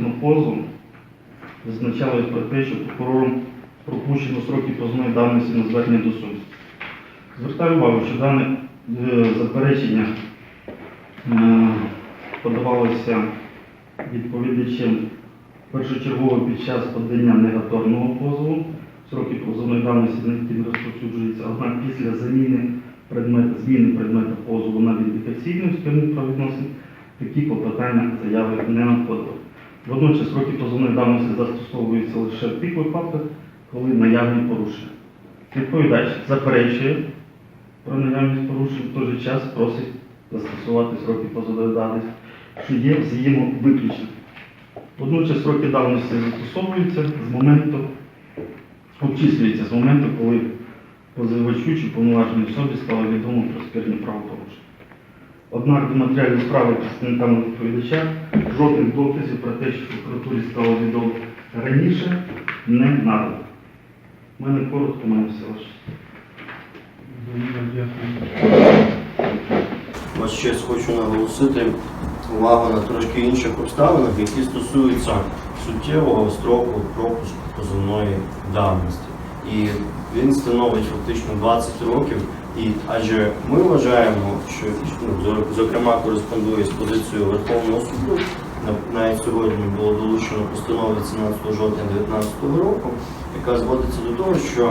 на позов зазначалось про те, що прокурором пропущено строки позовної давності на звернення до суду. Звертаю увагу, що дане е, заперечення е, подавалося відповідачем першочергово під час подання негаторного позову. Строки позовної давності на не розповсюджуються, однак після заміни предмета, зміни предмета позову на віндикаційну сторону правовідносин такі клопотання заяви не надходили. Водночас строки позовної давності застосовуються лише в тих випадках, коли наявні порушення. Відповідач заперечує про наявність порушень, в той же час просить застосувати строки позовної давності, що є взаємовиключним. Водночас строки давності застосовуються з моменту, обчислюються з моменту, коли позивачу чи повноваженій особі стало відомо про спірні правопорушення. Однак до матеріалів справи представниками відповідача жодних доказів про те, що прокуратурі стало відомо раніше, не надано. У мене коротко, мене все ваше. Ось ще хочу наголосити увагу на трошки інших обставинах, які стосуються суттєвого строку пропуску позовної давності. І він становить фактично 20 років. І адже ми вважаємо, що ну, зокрема кореспондує з позицією Верховного суду, навіть сьогодні було долучено постанову 17 жовтня 2019 року, яка зводиться до того, що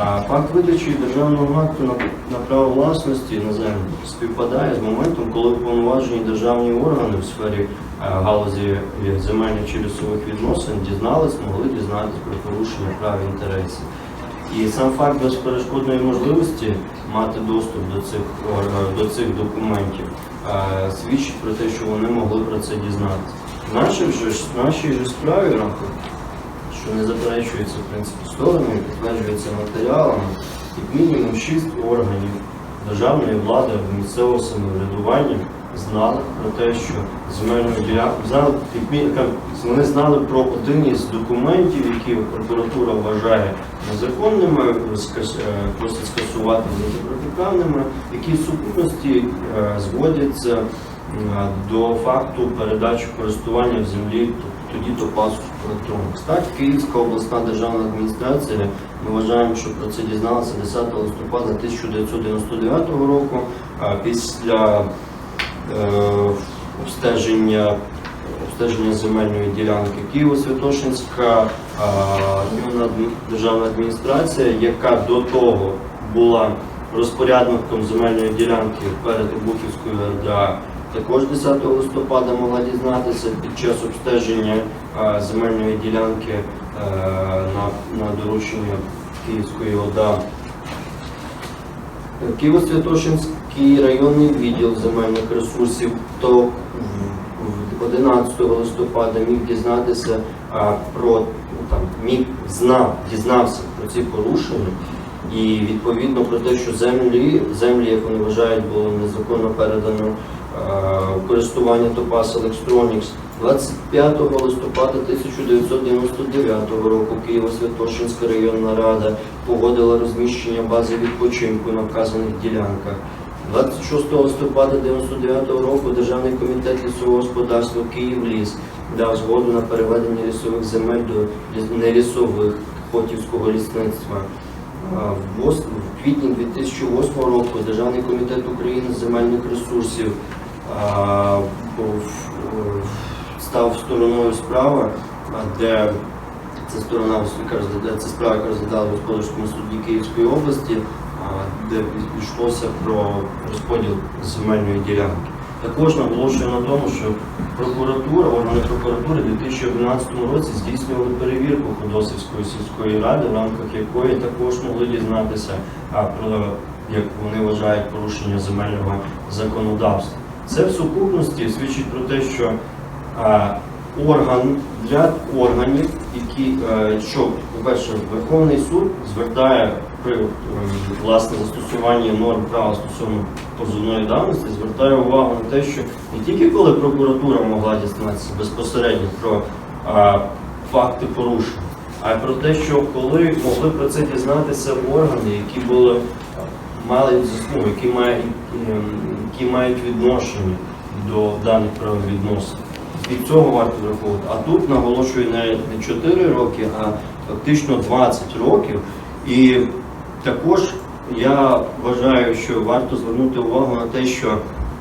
а факт видачі державного акту на, на право власності на землю співпадає з моментом, коли уповноважені державні органи в сфері е, галузі земельних чи лісових відносин дізнались, могли дізнатися про порушення прав і інтересів. І сам факт безперешкодної можливості мати доступ до цих до цих документів е, свідчить про те, що вони могли про це дізнатися. В нашій ж нашій же справі рамку що не заперечується в принципі стороною, підтверджується матеріалами, як мінімум шість органів державної влади місцевого самоврядування знали про те, що земельну ділянку знали, вони знали про один із документів, які прокуратура вважає незаконними, е, просить скасувати протиправними, які в сукупності е, зводяться до факту передачі користування в землі тоді до пасу електронних. Так, Київська обласна державна адміністрація, ми вважаємо, що про це дізналася 10 листопада 1999 року, після обстеження, обстеження земельної ділянки Києво-Святошинська е, державна адміністрація, яка до того була розпорядником земельної ділянки перед Обухівською РДА, також 10 листопада могла дізнатися під час обстеження е, земельної ділянки е, на, на доручення Київської ОДА. Києво-Святошинський районний відділ земельних ресурсів то в- в 11 листопада міг дізнатися про ну, там міг знав, дізнався про ці порушення. І відповідно про те, що землі, землі, як вони вважають, було незаконно передано е, в користування Топас Electronics 25 листопада 1999 року Києво-Святошинська районна рада погодила розміщення бази відпочинку на вказаних ділянках. 26 листопада 1999 року Державний комітет лісового господарства Київліс дав згоду на переведення лісових земель до ліс- нелісових Хотівського лісництва. В квітні 2008 року Державний комітет України з земельних ресурсів е, став стороною справи, де це сторона розглядає справа, яка розглядала господарському суді Київської області, де йшлося про розподіл земельної ділянки. Також наголошую на тому, що прокуратура, органи прокуратури у 2011 році здійснювали перевірку Ходосівської сільської ради, в рамках якої також могли дізнатися про, як вони вважають, порушення земельного законодавства. Це в сукупності свідчить про те, що а, орган для органів, які е, що, по-перше, Верховний суд звертає при е, власне застосуванні норм права стосовно позовної давності, звертає увагу на те, що не тільки коли прокуратура могла дізнатися безпосередньо про а, факти порушень, а й про те, що коли могли про це дізнатися органи, які були мали ну, які мають, ем, які мають відношення до даних правовідносин. від цього варто враховувати. А тут наголошую не 4 роки, а фактично 20 років. І також я вважаю, що варто звернути увагу на те, що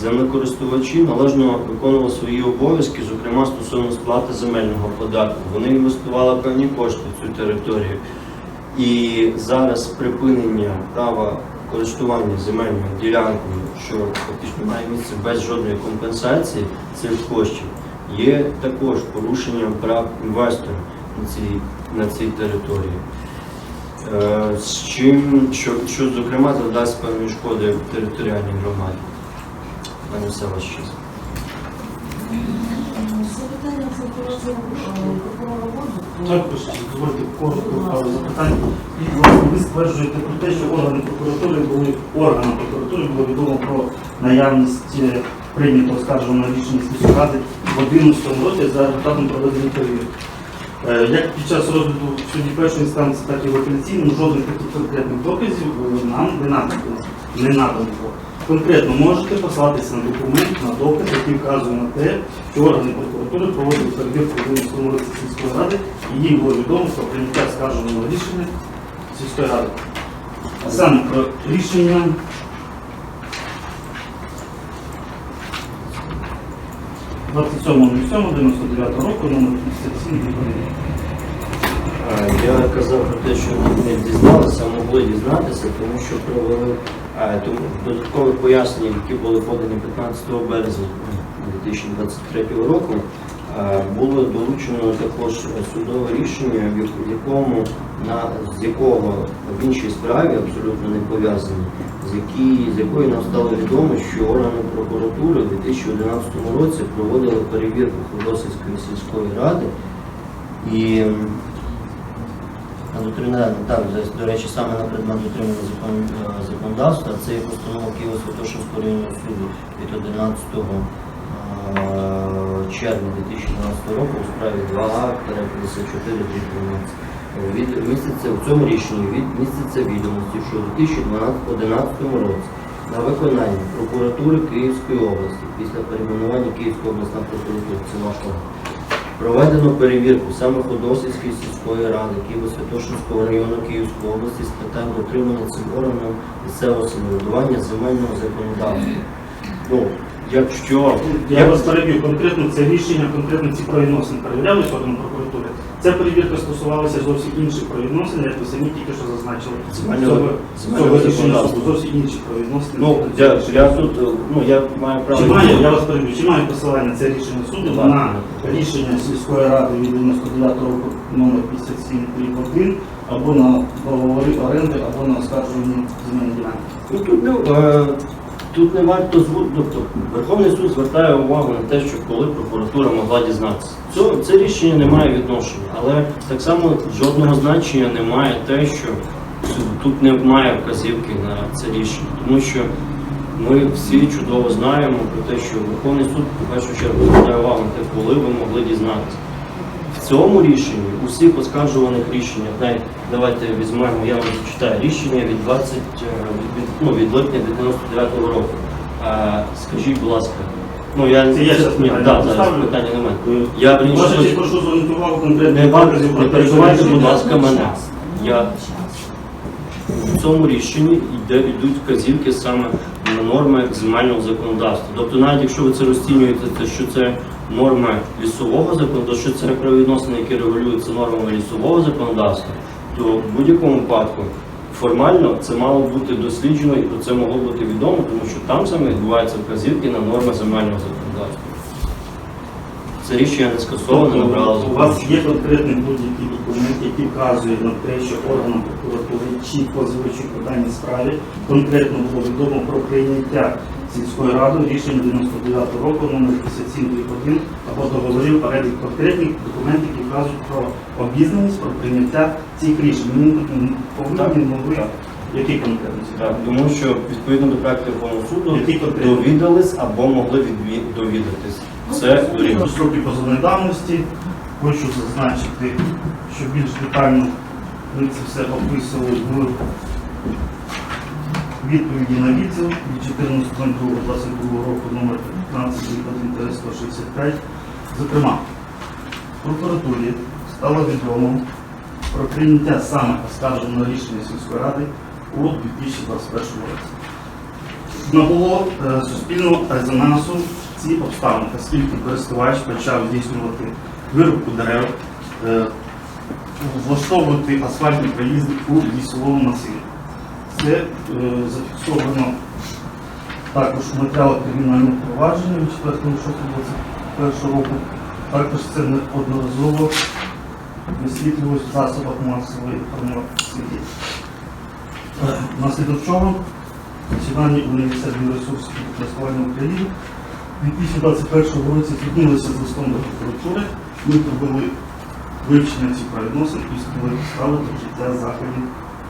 землекористувачі належно виконували свої обов'язки, зокрема стосовно сплати земельного податку. Вони інвестували певні кошти в цю територію. І зараз припинення права користування земельною ділянкою, що фактично має місце без жодної компенсації цих коштів, є також порушенням прав інвестора на цій, на цій території. Е, З чим, що, що зокрема завдасть певної шкоди територіальній громаді. Пане ваш час. Запитання прокурора воду. Дозвольте коротко але запитання. І власне ви стверджуєте про те, що органи прокуратури були органам прокуратури було відомо про наявність е, прийнятого скарженого рішення слідчої ради в 11 році за результатом проведення перевірки. Е, Як під час розгляду в суді першої інстанції, так і в апеляційному жодних таких конкретних доказів е, нам не надано. Не надано. Конкретно можете послатися на документ, на доказ, який вказує на те, що органи прокуратури проводили перевірку в році сільської ради, і їм було відомо про прийняття скарженого рішення сільської ради. Саме про рішення – 27.07.99 року, номер 57 Е, Я казав про те, що не дізналися, могли дізнатися, тому що провели е, тому додаткові пояснення, які були подані 15 березня 2023 року. Е, Було долучено також судове рішення, в якому на з якого в іншій справі абсолютно не пов'язані, з з якої нам стало відомо, що органи прокуратури у 2011 році проводили перевірку Ходосівської сільської ради. І так, до речі, саме на предмет дотримання закон, е, законодавства, це є постанова Києво-Святошинського районного суду від 11 е, червня 2012 року у справі 2А 54 від міститься в цьому рішенні від міститься відомості, що у 2011 році на виконання прокуратури Київської області після перейменування Київської обласна прокуратура, це Проведено перевірку саме Ходосівської сільської ради Києво-Святошинського району Київської області з питань дотримання цим органом місцевого самоврядування земельного законодавства. Ну, якщо Я вас переб'ю конкретно це рішення, конкретно ці правовідносини перевірялись органом прокуратури. Ця перевірка стосувалася зовсім інших правовідносин, як ви самі тільки що зазначили. Цього- цього рішення суду зовсім інші правовідносини. ну, я, я тут е, ну, я маю право. Чи має, я вас переб'ю, чи має посилання це рішення суду Так. на рішення сільської ради від 99 року номер 57 1 або на договори оренди, або на оскаржування земельної ділянки? Ну, тут, не, е, тут не варто зву- тобто Верховний суд звертає увагу на те, що коли прокуратура могла дізнатися. Це, це рішення не має відношення, але так само жодного значення не має те, що тут немає вказівки на це рішення, тому що ми всі чудово знаємо про те, що Верховний суд в першу чергу звертає увагу на те, коли ви могли дізнатися. В цьому рішенні, у всіх оскаржуваних рішеннях, навіть давайте візьмемо, я вам зачитаю рішення від 20, е, від, ну, від липня 99 року. Е, скажіть, будь ласка, ну я Це я зараз питання да, зараз питання немає. Я Ваша хочу- честь, прошу звернути увагу не, конкретно вам- не про перебивайте, будь ласка, мене. Я в цьому рішенні йде, йдуть вказівки саме на норми земельного законодавства. Тобто, навіть якщо ви це розцінюєте, те, що це норми лісового законодавства, що це правовідносини, які регулюються нормами лісового законодавства, то в будь-якому випадку формально це мало бути досліджено і про це могло бути відомо, тому що там саме відбуваються вказівки на норми земельного законодавства. Це рішення не скасоване, набрало Тобто У вас є конкретний будь-який документ, який вказує на те, що органам прокуратури чи позивачу по даній справі конкретно було відомо про прийняття сільською радою рішення 99 року номер 5721 або договорів перелік конкретних документів, які вказують про обізнаність, про прийняття цих рішень. Ми повинні могли, які конкретно Так, тому що відповідно до практики Верховного суду довідались або могли відві- довідатись. Це дорівнює. Строки позовної давності. Хочу зазначити, що більш детально ми це все описували в відповіді на відзив від 14.02.22 року номер 15 165 Зокрема, прокуратурі стало відомо про прийняття саме оскарженого рішення сільської ради у 2021 році. Набуло е, суспільного резонансу ці обставини, оскільки користувач почав здійснювати вирубку дерев, е, влаштовувати асфальтні проїзди у лісовому масиві. Це е, зафіксовано також у кримінального провадження від 4.6.21 року. Також це неодноразово висвітлювалось в засобах масової інформації. Внаслідок чого Національний університет біоресурсів користування України у 2021 році звернулися з листом до прокуратури. Ми провели вивчення цих правовідносин і встановили підстави до вжиття заходів